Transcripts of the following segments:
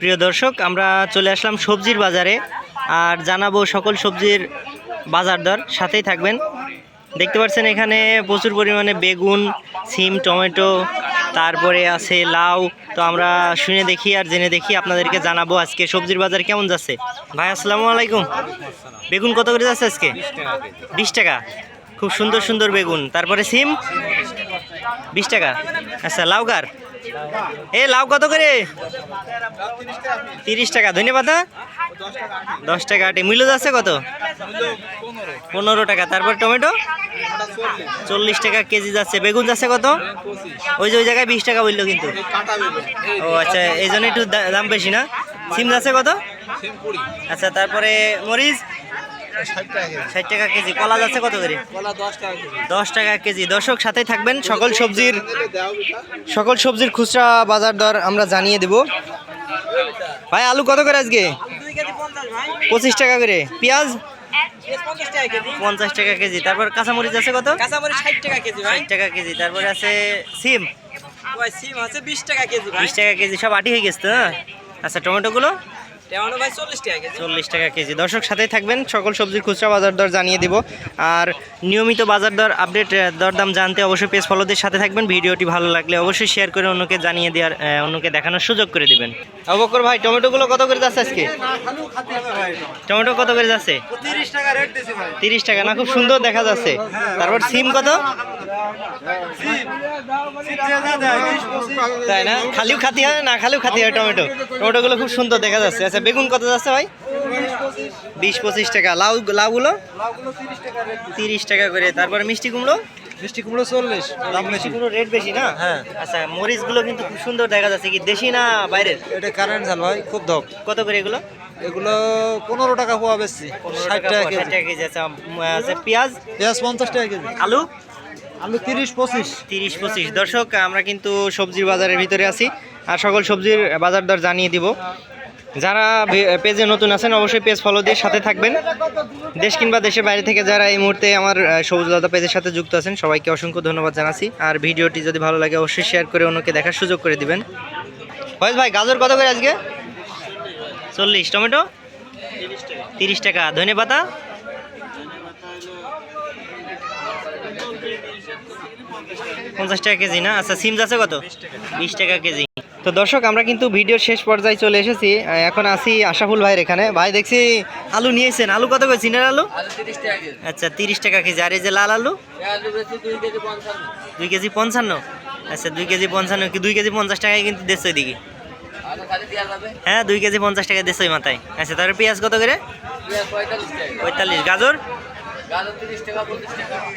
প্রিয় দর্শক, আমরা চলে আসলাম সবজির বাজারে আর জানাব সকল সবজির বাজার দর। সাথেই থাকবেন। দেখতে পাচ্ছেন এখানে প্রচুর পরিমাণে বেগুন, সিম, টমেটো, তারপরে আছে লাউ। তো আমরা শুনে দেখি আর জেনে দেখি আপনাদেরকে জানাব আজকে সবজির বাজার কেমন যাচ্ছে। ভাই, আসসালামু আলাইকুম। বেগুন কত করে যাচ্ছে আজকে? বিশ টাকা। খুব সুন্দর সুন্দর বেগুন। তারপরে সিম? বিশ টাকা। আচ্ছা লাউ কার? এ, লাউ কত করে? তিরিশ টাকা। ধন্যবাদ দশ টাকা আটি। মূল্য যাচ্ছে কত? পনেরো টাকা। তারপর টমেটো? চল্লিশ টাকা কেজি যাচ্ছে। বেগুন যাচ্ছে কত? ওই যে, ওই জায়গায় বিশ টাকা বলল কিন্তু। ও আচ্ছা এই জন্য একটু দাম বেশি না? সিম যাচ্ছে কত? আচ্ছা তারপরে মরিচ? ষাট টাকা কেজি। কলা যাচ্ছে কত করে? দশ টাকা কেজি। দর্শক সাথে থাকবেন। সকল সবজির সকল সবজির খুচরা বাজার দর আমরা জানিয়ে দেব। ভাই আলু কত করে আজকে? পঁচিশ টাকা করে। পেঁয়াজ? পঞ্চাশ টাকা কেজি। তারপর কাঁচামরিচ আছে কত? কাঁচামরিচ ষাট টাকা কেজি ভাই। ষাট টাকা কেজি। তারপরে আছে সিম। সিম আছে বিশ টাকা কেজি বিশ টাকা কেজি। সব আটি হয়ে গেছে তো? আচ্ছা টমেটোগুলো? চল্লিশ টাকা কেজি। চল্লিশ টাকা কেজি। দর্শক সাথেই থাকবেন। সকল সবজির খুচরা বাজার দর জানিয়ে দিব। আর নিয়মিত বাজার দর আপডেট দরদাম জানতে অবশ্যই পেজ ফলোদের সাথে থাকবেন। ভিডিওটি ভালো লাগলে অবশ্যই শেয়ার করে অন্যকে জানিয়ে দেওয়ার অন্যকে দেখানোর সুযোগ করে দিবেন। অবকর ভাই টমেটোগুলো কত করে যাচ্ছে আজকে? টমেটো কত করে যাচ্ছে? তিরিশ টাকা রেট দিছি ভাই। তিরিশ টাকা। না খুব সুন্দর দেখা যাচ্ছে। তারপর সিম কত? তাই না? খালিও খাতি হয় না খালিও খাতি হয় টমেটো। টমেটোগুলো খুব সুন্দর দেখা যাচ্ছে। আচ্ছা বেগুন কত যাচ্ছে ভাই? বিশ পঁচিশ টাকা। লাউ লাউগুলো? তিরিশ টাকা করে। তারপরে মিষ্টি কুমড়ো? মিষ্টি কুমড়ো চল্লিশ। দাম কুমড়ো রেট বেশি না? হ্যাঁ। আচ্ছা মরিচগুলো কিন্তু খুব সুন্দর দেখা যাচ্ছে। কি দেশি না বাইরের? এটা কারেন্ট ঝাল ভাই খুব ধপ। কত করে এগুলো? এগুলো পনেরো টাকা পোয়া বেশি। ষাট টাকা কেজি। আচ্ছা আচ্ছা পেঁয়াজ? পেঁয়াজ পঞ্চাশ টাকা কেজি। আলু? আলু তিরিশ পঁচিশ। তিরিশ পঁচিশ। দর্শক, আমরা কিন্তু সবজির বাজারের ভিতরে আছি আর সকল সবজির বাজার দর জানিয়ে দিব। যারা পেজে নতুন আছেন, অবশ্যই পেজ ফলো দিয়ে সাথে থাকবেন। দেশ কিংবা দেশের বাইরে থেকে যারা এই মুহূর্তে আমার সবুজ দাদা পেজের সাথে যুক্ত আছেন, সবাইকে অসংখ্য ধন্যবাদ জানাচ্ছি। আর ভিডিওটি যদি ভালো লাগে, অবশ্যই শেয়ার করে অন্যকে দেখার সুযোগ করে দিবেন। ভাই ভাই, গাজর কত করে আজকে? চল্লিশ। টমেটো? তিরিশ টাকা। ধনে পাতা? পঞ্চাশ টাকা কেজি, না? আচ্ছা সিমস আছে কত? বিশ টাকা কেজি। তো দর্শক, আমরা কিন্তু ভিডিওর শেষ পর্যায়ে চলে এসেছি। এখন আছি আশাফুল ভাইয়ের এখানে। ভাই, দেখছি আলু নিয়েছেন আলু কত করে? চিনের আলু? আচ্ছা তিরিশ টাকা কেজি। আর এই যে লাল আলু? দুই কেজি পঞ্চান্ন। আচ্ছা দুই কেজি পঞ্চান্ন কি? দুই কেজি পঞ্চাশ টাকায় কিন্তু দেড়শো এদিকে হ্যাঁ দুই কেজি পঞ্চাশ টাকা দেড়শো মাথায়। আচ্ছা তারপরে পেঁয়াজ কত করে? পঁয়তাল্লিশ। গাজর?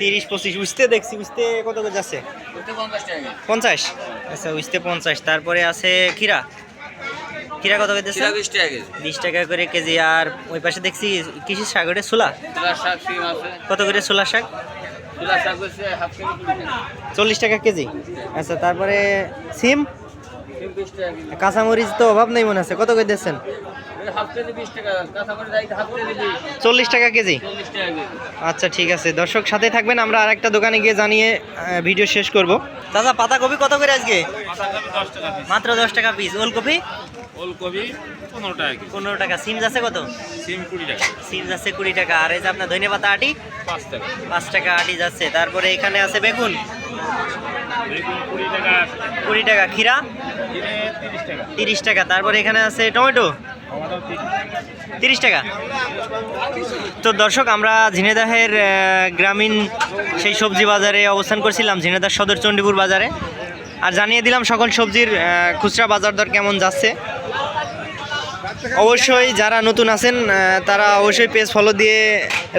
তিরিশ পঁচিশ উঠতে দেখছি উঠতে কত করে যাচ্ছে? পঞ্চাশ আচ্ছা উঠতে পঞ্চাশ। তারপরে আছে খিরা খিরা কত করে দিচ্ছে বিশ টাকা করে কেজি। আর ওই পাশে দেখছি কৃষি ওটা ছোলা? কত করে ছোলা শাক? চল্লিশ টাকা কেজি। আচ্ছা তারপরে সিম? কাঁচামরিচ তো অভাব নেই মনে আছে। কত করে দিচ্ছেন? চল্লিশ টাকা কেজি। আচ্ছা ঠিক আছে। দর্শক সাথে থাকবেন আমরা আরেকটা দোকানে গিয়ে জানিয়ে ভিডিও শেষ করব। দাদা পাতাকপি কত করে আজকে? মাত্র দশ টাকা পিস ওলকপি? ওলকপি পনেরো টাকা কেজি। পনেরো টাকা। সিম যাচ্ছে কত? সিম কুড়ি টাকা। সিম যাচ্ছে কুড়ি টাকা। আর এই যে আপনার ধনে পাতা আটি? পাঁচ টাকা। পাঁচ টাকা আটি যাচ্ছে। তারপরে এখানে আছে বেগুন? বেগুন কুড়ি টাকা। কুড়ি টাকা। খিরা তিরিশ টাকা। তিরিশ টাকা। তারপরে এখানে আছে টমেটো? তিরিশ টাকা। তো দর্শক, আমরা ঝিনেদাহের গ্রামীণ সেই সবজি বাজারে অবস্থান করছিলাম ঝিনেদাহ সদর চণ্ডীপুর বাজারে। আর জানিয়ে দিলাম, সকল সবজির খুচরা বাজার দর কেমন যাচ্ছে। অবশ্যই যারা নতুন আছেন তারা অবশ্যই পেজ ফলো দিয়ে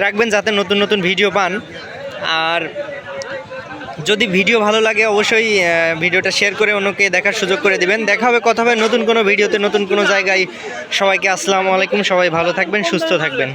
রাখবেন যাতে নতুন নতুন ভিডিও পান। আর যদি ভিডিও ভালো লাগে, অবশ্যই ভিডিওটা শেয়ার করে অন্যকে দেখার সুযোগ করে দিবেন। দেখা হবে, কথা হবে নতুন কোনো ভিডিওতে, নতুন কোনো জায়গায়। সবাইকে আসসালামু আলাইকুম, সবাই ভালো থাকবেন, সুস্থ থাকবেন।